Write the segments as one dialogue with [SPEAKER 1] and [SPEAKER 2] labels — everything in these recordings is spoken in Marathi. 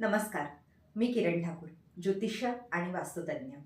[SPEAKER 1] नमस्कार मी किरण ठाकूर ज्योतिष्य आणि वास्तुतज्ञ.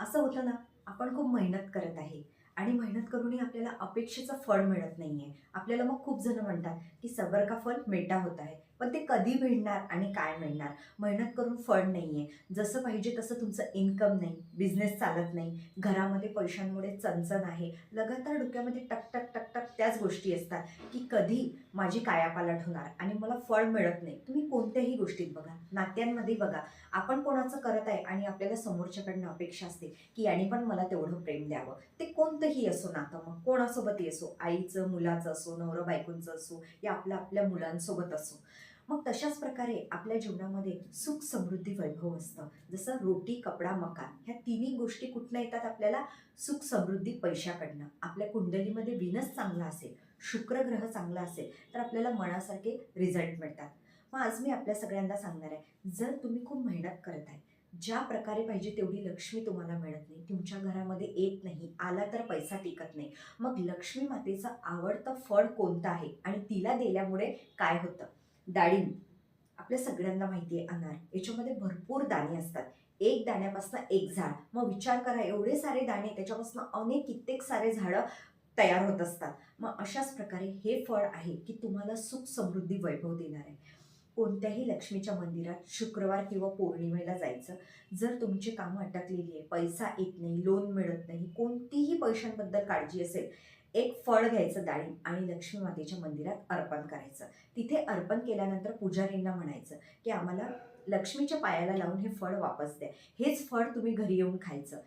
[SPEAKER 1] असं होतं ना आपण खूप मेहनत करत आहे आणि मेहनत करूनही आपल्याला अपेक्षेचं फळ मिळत नाही आहे आपल्याला मग खूप जण म्हणतात की सबर का फल मेटा होत आहे. पण ते कधी मिळणार आणि काय मिळणार? मेहनत करून फळ नाही आहे जसं पाहिजे तसं तुमचं इन्कम नाही. बिझनेस चालत नाही. घरामध्ये पैशांमुळे चणचण आहे. लगातार डोक्यामध्ये टक टक टक टक त्याच गोष्टी असतात की कधी माझी कायापालट होणार आणि मला फळ मिळत नाही. तुम्ही कोणत्याही गोष्टीत बघा. नात्यांमध्ये बघा. आपण कोणाचं करत आहे आणि आपल्याला समोरच्याकडनं अपेक्षा असते की याने पण मला तेवढं प्रेम द्यावं. ते कोणतंही असो नातं मग. कोणासोबतही असो. आईचं मुलाचं असो नवरं बायकोंचं असो. या आपल्या आपल्या मुलांसोबत असो. मग तशाच प्रकारे आपल्या जीवनामध्ये सुख समृद्धी वैभव असतं. जसं रोटी कपडा मकान ह्या तिन्ही गोष्टी कुठनं येतात आपल्याला? सुख समृद्धी पैशाकडनं आपल्या कुंडलीमध्ये विनस चांगला असेल शुक्र ग्रह चांगला असेल तर आपल्याला मनासारखे रिझल्ट मिळतात. मग आज मी आपल्या सगळ्यांना सांगणार आहे जर तुम्ही खूप मेहनत करत आहे ज्या प्रकारे पाहिजे तेवढी लक्ष्मी तुम्हाला मिळत नाही तुमच्या घरामध्ये येत नाही आला तर पैसा टिकत नाही मग लक्ष्मी मातेचं आवडतं फळ कोणतं आहे? आणि तिला दिल्यामुळे काय होतं? डाळिंब. आपल्या सगळ्यांना माहिती आहे अनार. याच्यामध्ये भरपूर दाणे असतात. एक दाण्यापासून एक झाड. मग विचार करा एवढे सारे दाणे त्याच्यापासून अनेक कित्येक सारे झाडं तयार होत असतात. मग अशाच प्रकारे हे फळ आहे की तुम्हाला सुख समृद्धी वैभव देणार आहे. कोणत्याही लक्ष्मीच्या मंदिरात शुक्रवार किंवा पौर्णिमेला जायचं. जर तुमची कामं अटकलेली आहे पैसा येत नाही लोन मिळत नाही कोणतीही पैशांबद्दल काळजी असेल एक फळ घ्यायचं डाळी आणि लक्ष्मी मातेच्या मंदिरात अर्पण करायचं. तिथे अर्पण केल्यानंतर पुजारींना म्हणायचं की आम्हाला लक्ष्मीच्या पायाला लावून हे फळ वापस द्या. हेच फळ तुम्ही घरी येऊन खायचं.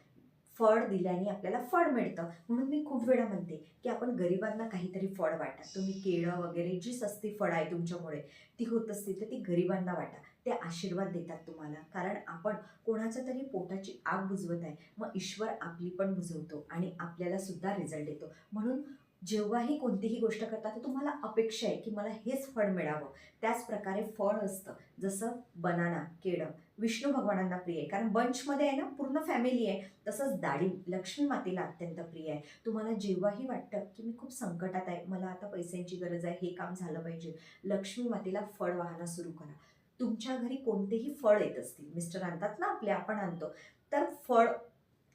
[SPEAKER 1] फळ दिल्याने आपल्याला फळ मिळतं. म्हणून मी खूप वेळा म्हणते की आपण गरिबांना काहीतरी फळ वाटा. तुम्ही केळं वगैरे जी सस्ती फळं आहे तुमच्यामुळे ती होत असतील तर ती गरिबांना वाटा. ते आशीर्वाद देतात तुम्हाला. कारण आपण कोणाच्या तरी पोटाची आग बुजवत आहे. मग ईश्वर आपली पण बुजवतो आणि आपल्याला सुद्धा रिझल्ट देतो. म्हणून जेव्हाही कोणतीही गोष्ट करता तर तुम्हाला अपेक्षा आहे की मला हेच फळ मिळावं. त्याच प्रकारे फळ असतं. जसं बनाना केळं. विष्णू भगवानांना प्रिय आहे. कारण बंचमध्ये आहे ना पूर्ण फॅमिली आहे. तसंच डाळिंब लक्ष्मी मातेला अत्यंत प्रिय आहे. तुम्हाला जेव्हाही वाटतं की मी खूप संकटात आहे मला आता पैशांची गरज आहे हे काम झालं पाहिजे लक्ष्मी मातेला फळ वाहणं सुरू करा. तुमच्या घरी कोणतेही फळ येत असतील मिस्टर आणतात ना आपले आपण आणतो. तर फळ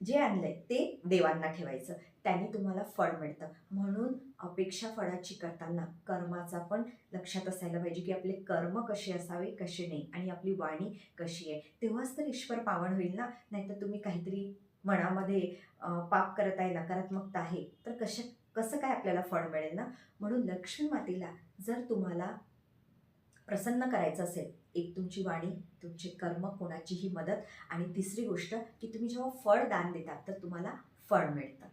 [SPEAKER 1] जे आणलं आहे ते देवांना ठेवायचं. त्यांनी तुम्हाला फळ मिळतं. म्हणून अपेक्षा फळाची करताना कर्माचा पण लक्षात असायला पाहिजे की आपले कर्म कसे असावे कसे नाही आणि आपली वाणी कशी आहे. तेव्हाच तर ईश्वर पावन होईल ना? नाहीतर तुम्ही काहीतरी मनामध्ये पाप करत आहे नकारात्मकता आहे तर कशा कसं काय आपल्याला फळ मिळेल ना? म्हणून लक्ष्मी मातेला जर तुम्हाला प्रसन्न करायचं असेल एक तुमची वाणी तुमचे कर्म कोणाचीही मदत आणि तिसरी गोष्ट की तुम्ही जेव्हा फळ दान देतात तर तुम्हाला फळ मिळतं.